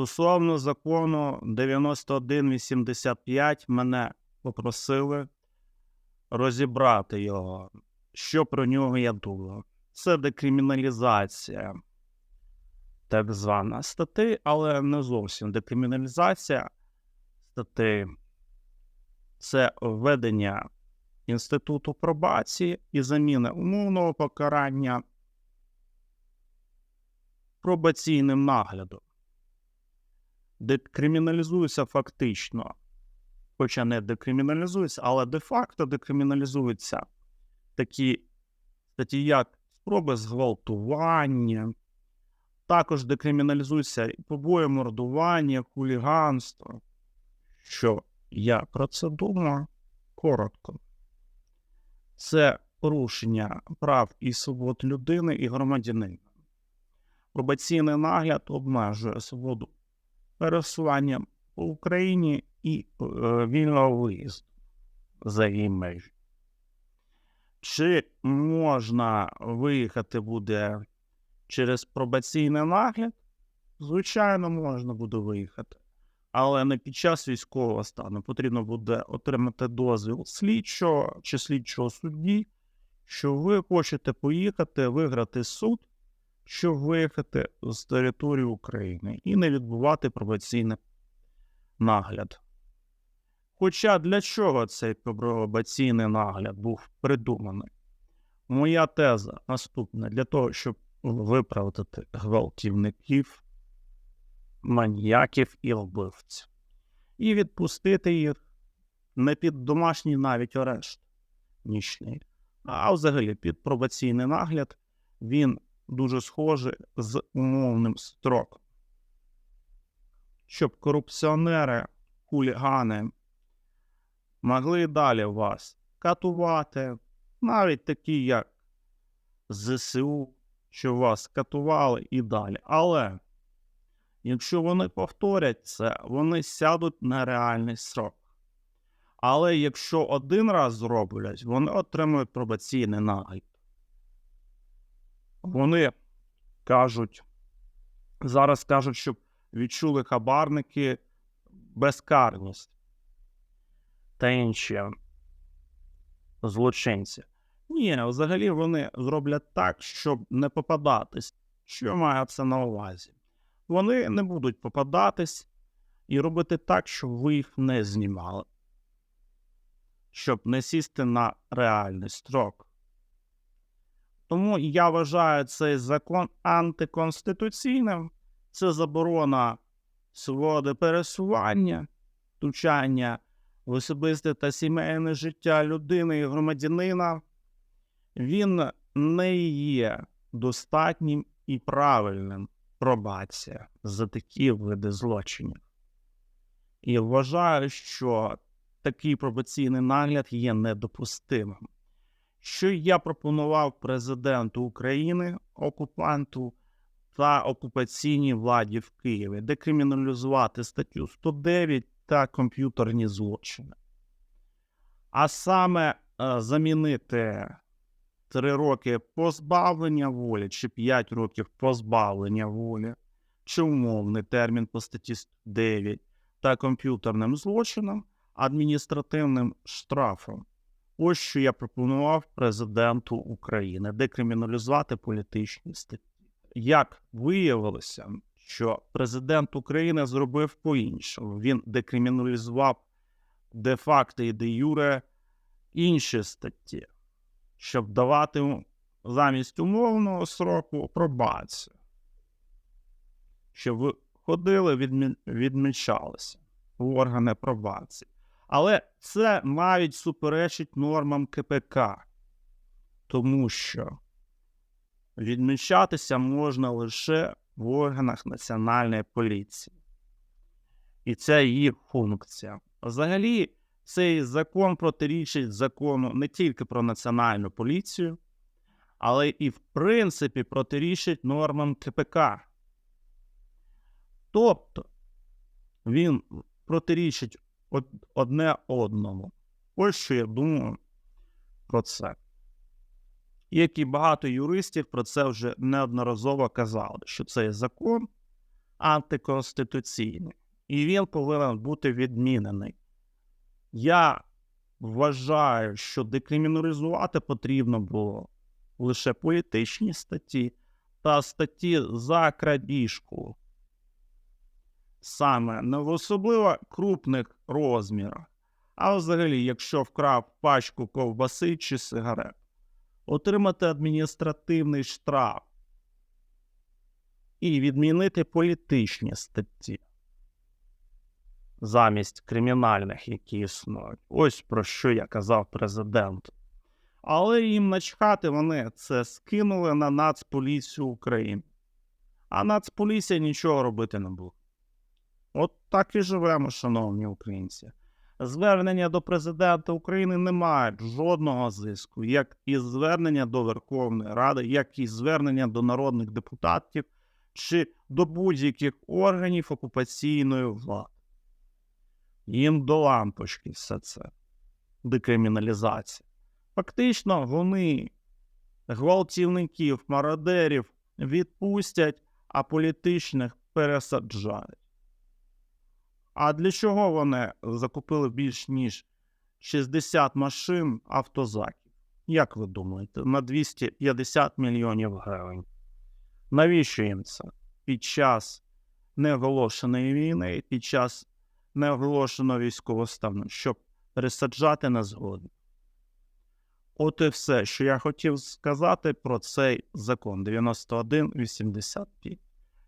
Стосовно закону 9185 мене попросили розібрати його. Що про нього я думаю? Це декриміналізація, так звана статей, але не зовсім декриміналізація статей. Це введення інституту пробації і заміна умовного покарання пробаційним наглядом. Декриміналізується фактично, хоча не декриміналізується, але де-факто декриміналізуються такі статті, як спроби зґвалтування, також декриміналізується побої, мордування, хуліганство. Що я про це думаю коротко. Це порушення прав і свобод людини і громадянина. Пробаційний нагляд обмежує свободу пересування по Україні і е, вільного виїзду за її межі. Чи можна виїхати буде через пробаційний нагляд? Звичайно, можна буде виїхати. Але не під час військового стану потрібно буде отримати дозвіл слідчого чи слідчого судді, що ви хочете поїхати, виграти суд, щоб виїхати з території України і не відбувати пробаційний нагляд. Хоча для чого цей пробаційний нагляд був придуманий? Моя теза наступна: для того, щоб виправдати гвалтівників, маніяків і вбивців, і відпустити їх не під домашній навіть арешт нічний, а взагалі під пробаційний нагляд він дуже схожий з умовним строком. Щоб корупціонери, хулігани могли далі вас катувати, навіть такі, як ЗСУ, що вас катували і далі. Але якщо вони повторять це, вони сядуть на реальний срок. Але якщо один раз зроблять, вони отримують пробаційний нагляд. Вони кажуть, зараз кажуть, щоб відчули хабарники безкарність та інші злочинці. Ні, взагалі вони зроблять так, щоб не попадатись. Що має це на увазі? Вони не будуть попадатись і робити так, щоб ви їх не знімали, щоб не сісти на реальний строк. Тому я вважаю цей закон антиконституційним. Це заборона свободи пересування, втручання в особисте та сімейне життя людини і громадянина. Він не є достатнім і правильним пробація за такі види злочинів. І вважаю, що такий пробаційний нагляд є недопустимим. Що я пропонував президенту України, окупанту та окупаційній владі в Києві декриміналізувати статтю 109 та комп'ютерні злочини, а саме е, замінити 3 роки позбавлення волі чи 5 років позбавлення волі, чи умовний термін по статті 109 та комп'ютерним злочином, адміністративним штрафом. Ось що я пропонував президенту України декриміналізувати політичні статті. Як виявилося, що президент України зробив по-іншому. Він декриміналізував де-факто і де юре інші статті, щоб давати замість умовного сроку пробацію. Щоб ходили, відмі... відмічалися в органи пробації. Але це навіть суперечить нормам КПК, тому що відмічатися можна лише в органах Національної поліції. І це її функція. Взагалі, цей закон протирічить закону не тільки про національну поліцію, але і, в принципі, протирічить нормам КПК. Тобто він протирічить одне одному. Ось що я думаю про це. Як і багато юристів про це вже неодноразово казали, що цей закон антиконституційний, і він повинен бути відмінений. Я вважаю, що декриміналізувати потрібно було лише політичні статті та статті за крадіжку. Саме не в особливо крупних розмірах, а взагалі, якщо вкрав пачку ковбаси чи сигарет, отримати адміністративний штраф і відмінити політичні статті замість кримінальних, які існують. Ось про що я казав президенту. Але їм начхати вони це скинули на Нацполіцію України. А Нацполіція нічого робити не буде. От так і живемо, шановні українці. Звернення до президента України не мають жодного зиску, як і звернення до Верховної Ради, як і звернення до народних депутатів чи до будь-яких органів окупаційної влади. Їм до лампочки все це декриміналізація. Фактично, вони гвалтівників, мародерів відпустять, а політичних пересаджають. А для чого вони закупили більш ніж 60 машин автозаків? Як ви думаєте, на 250 мільйонів гривень? Навіщо їм це? Під час неоголошеної війни, під час неоголошеного військового стану, щоб пересаджати на згоду. От і все, що я хотів сказати про цей закон 9185,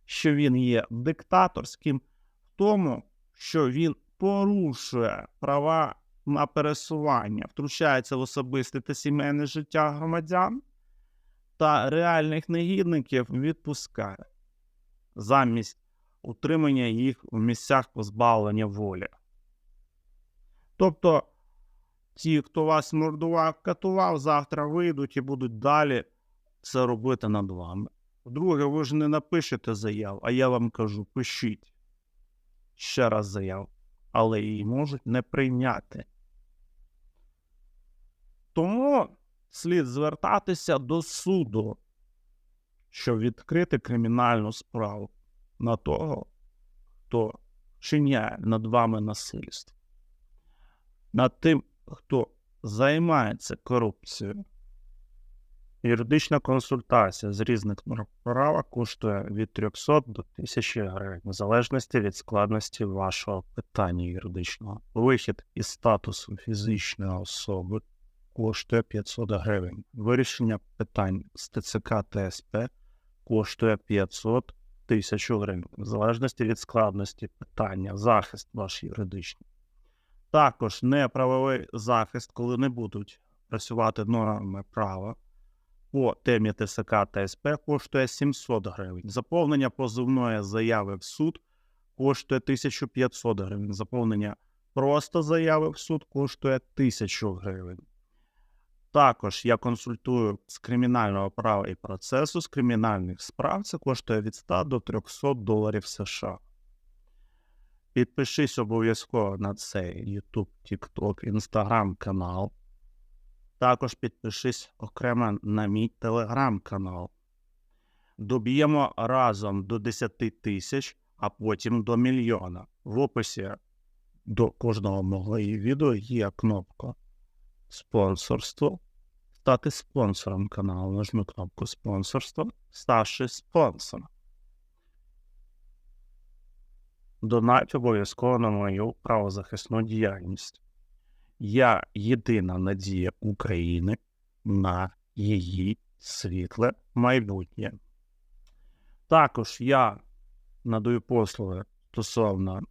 що він є диктаторським в тому, що він порушує права на пересування, втручається в особисте та сімейне життя громадян та реальних негідників відпускає замість утримання їх в місцях позбавлення волі. Тобто ті, хто вас мордував, катував, завтра вийдуть і будуть далі це робити над вами. Друге, ви ж не напишете заяву, а я вам кажу, пишіть ще раз заяву, але її можуть не прийняти. Тому слід звертатися до суду, щоб відкрити кримінальну справу на того, хто чиняє над вами насильство, над тим, хто займається корупцією. Юридична консультація з різних права коштує від 300 до 1000 гривень, в залежності від складності вашого питання юридичного. Вихід із статусу фізичної особи коштує 500 гривень. Вирішення питань з ТЦК ТСП коштує 500 тисяч гривень, в залежності від складності питання, захист ваш юридичний. Також неправовий захист, коли не будуть працювати нормами права по темі ТСК та СП коштує 700 гривень. Заповнення позовної заяви в суд коштує 1500 гривень. Заповнення просто заяви в суд коштує 1000 гривень. Також я консультую з кримінального права і процесу з кримінальних справ. Це коштує від 100 до 300 доларів США. Підпишись обов'язково на цей YouTube, TikTok, Instagram канал. Також підпишись окремо на мій телеграм-канал. Доб'ємо разом до 10 тисяч, а потім до мільйона. В описі до кожного мого відео є кнопка спонсорство. Стати спонсором каналу. Нажми кнопку спонсорство, ставши спонсором. Донать обов'язково на мою правозахисну діяльність. Я єдина надія України на її світле майбутнє. Також я надаю послуги стосовно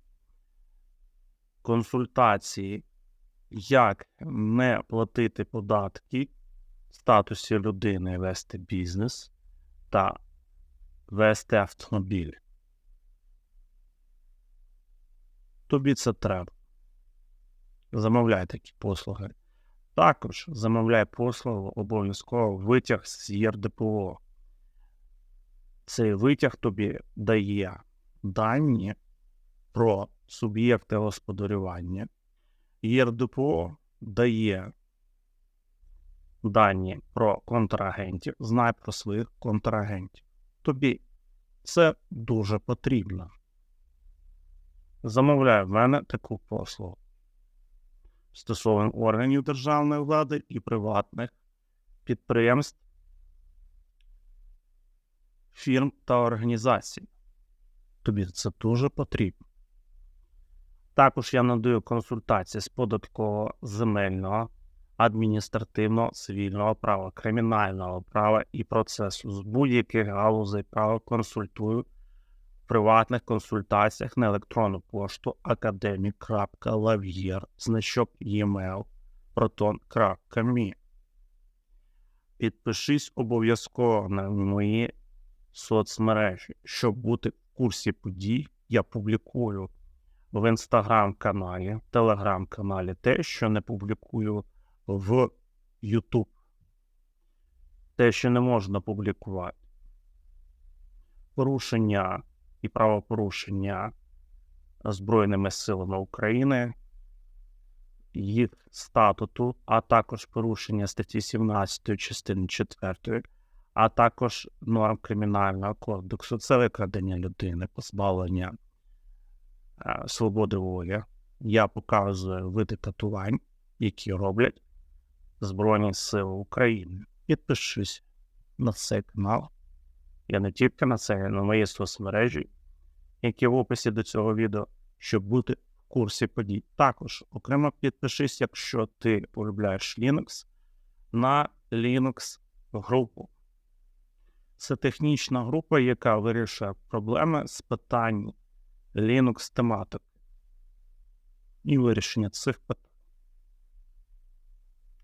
консультації, як не платити податки в статусі людини вести бізнес та вести автомобіль. Тобі це треба. Замовляй такі послуги. Також замовляй послугу обов'язково витяг з ЄРДПО. Цей витяг тобі дає дані про суб'єкти господарювання. ЄРДПО дає дані про контрагентів, знай про своїх контрагентів. Тобі Це дуже потрібно. Замовляю в мене таку послугу стосовно органів державної влади і приватних підприємств, фірм та організацій. Тобі це дуже потрібно. Також я надаю консультації з податкового, земельного, адміністративного, цивільного права, кримінального права і процесу з будь-яких галузей права консультую приватних консультаціях на електронну пошту academic.lavier, значок e-mail, proton.me. Підпишись обов'язково на мої соцмережі, щоб бути в курсі подій. Я публікую в інстаграм-каналі, телеграм-каналі те, що не публікую в YouTube. Те, що не можна публікувати. Порушення і правопорушення Збройними силами України, їх статуту, а також порушення статті 17 частини 4, а також норм Кримінального кодексу, це викрадення людини, позбавлення е, свободи волі. Я показую види катувань, які роблять Збройні Сили України. Підпишись на цей канал. Я не тільки на це, на мої соцмережі, які в описі до цього відео, щоб бути в курсі подій. Також окремо підпишись, якщо ти полюбляєш Linux, на Linux групу. Це технічна група, яка вирішує проблеми з питань Linux тематики і вирішення цих питань.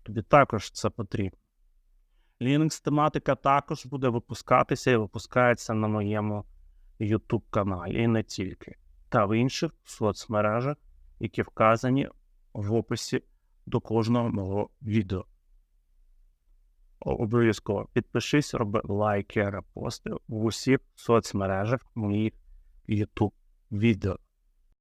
Тобі також це потрібно. Linux тематика також буде випускатися і випускається на моєму YouTube каналі, і не тільки, та в інших соцмережах, які вказані в описі до кожного мого відео. Обов'язково підпишись, роби лайки, репости в усіх соцмережах моїх YouTube відео.